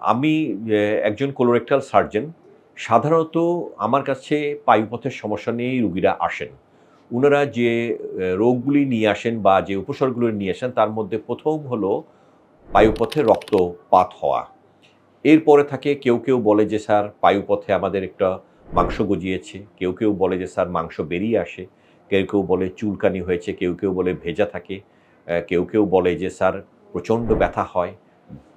আমি একজন colorectal surgeon সাধারণত আমার কাছে পায়ুপথের সমস্যা নিয়েই রুগীরা আসেন। ওনারা যে রোগগুলি নিয়ে আসেন বা যে উপসর্গগুলি নিয়ে আসেন, তার মধ্যে প্রথম হলো পায়ুপথে রক্তপাত হওয়া। এরপরে থাকে, কেউ কেউ বলে যে, স্যার পায়ুপথে আমাদের একটা মাংস গজিয়েছে। কেউ কেউ বলে যে, স্যার, মাংস বেরিয়ে আসে। কেউ কেউ বলে, চুলকানি হয়েছে। কেউ কেউ বলে, ভেজা থাকে। কেউ কেউ বলে যে, স্যার, প্রচণ্ড ব্যথা হয়।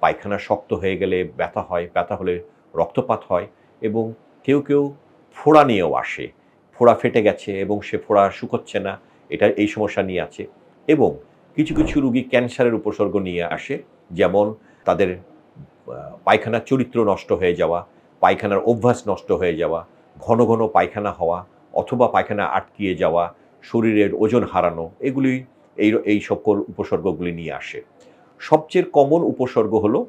পায়খানা শক্ত হয়ে গেলে ব্যথা হয়, ব্যথা হলে রক্তপাত হয় এবং কেউ কেউ ফোড়া নিয়েও আসে। ফোড়া ফেটে গেছে এবং সে ফোড়া শুকোচ্ছে না এটা এই সমস্যা নিয়ে আছে এবং কিছু কিছু রুগী ক্যান্সারের উপসর্গ নিয়ে আসে, যেমন তাদের পায়খানার চরিত্র নষ্ট হয়ে যাওয়া, পায়খানার অভ্যাস নষ্ট হয়ে যাওয়া, ঘন ঘন পায়খানা হওয়া অথবা পায়খানা আটকিয়ে যাওয়া, শরীরের ওজন হারানো, এগুলি এই এই সকল উপসর্গগুলি নিয়ে আসে। সবচেয়ে কমন উপসর্গ হলো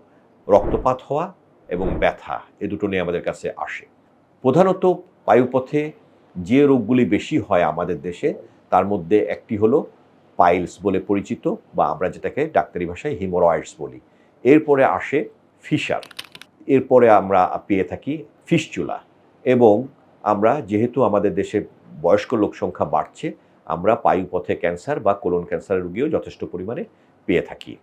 রক্তপাত হওয়া এবং ব্যথা। এ দুটো নিয়ে আমাদের কাছে আসে। প্রধানত বায়ুপথে যে রোগগুলি বেশি হয় আমাদের দেশে, তার মধ্যে একটি হলো পাইলস বলে পরিচিত বা আমরা যেটাকে ডাক্তারি ভাষায় হিমোরয়েডস বলি। এরপরে আসে ফিশার। এরপরে আমরা পেয়ে থাকি ফিসচুলা এবং আমরা যেহেতু আমাদের দেশে বয়স্ক লোক সংখ্যা বাড়ছে, আমরা পায়ুপথে ক্যান্সার বা কোলন ক্যান্সারের রোগীও যথেষ্ট পরিমাণে পেয়ে থাকি।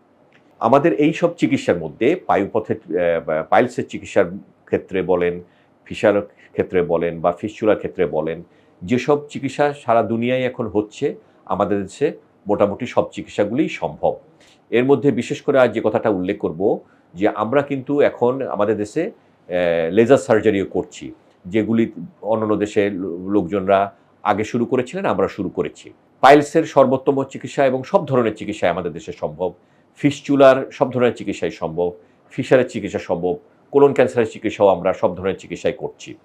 আমাদের এই সব চিকিৎসার মধ্যে পায়ুপথের পাইলসের চিকিৎসার ক্ষেত্রে বলেন, ফিশার ক্ষেত্রে বলেন বা ফিসচুলার ক্ষেত্রে বলেন, যেসব চিকিৎসা সারা দুনিয়ায় এখন হচ্ছে, আমাদের দেশে মোটামুটি সব চিকিৎসাগুলিই সম্ভব। এর মধ্যে বিশেষ করে আজ যে কথাটা উল্লেখ করব, যে আমরা কিন্তু এখন আমাদের দেশে লেজার সার্জারিও করছি, যেগুলি অন্যান্য দেশে লোকজনরা আগে শুরু করেছিলেন, আমরা শুরু করেছি। পাইলসের সর্বোত্তম চিকিৎসা এবং সব ধরনের চিকিৎসায় আমাদের দেশে সম্ভব। ফিসচুলার সব ধরনের চিকিৎসাই সম্ভব ফিশারের চিকিৎসা সম্ভব, কোলন ক্যান্সারের চিকিৎসাও আমরা সব ধরনের চিকিৎসাই করছি।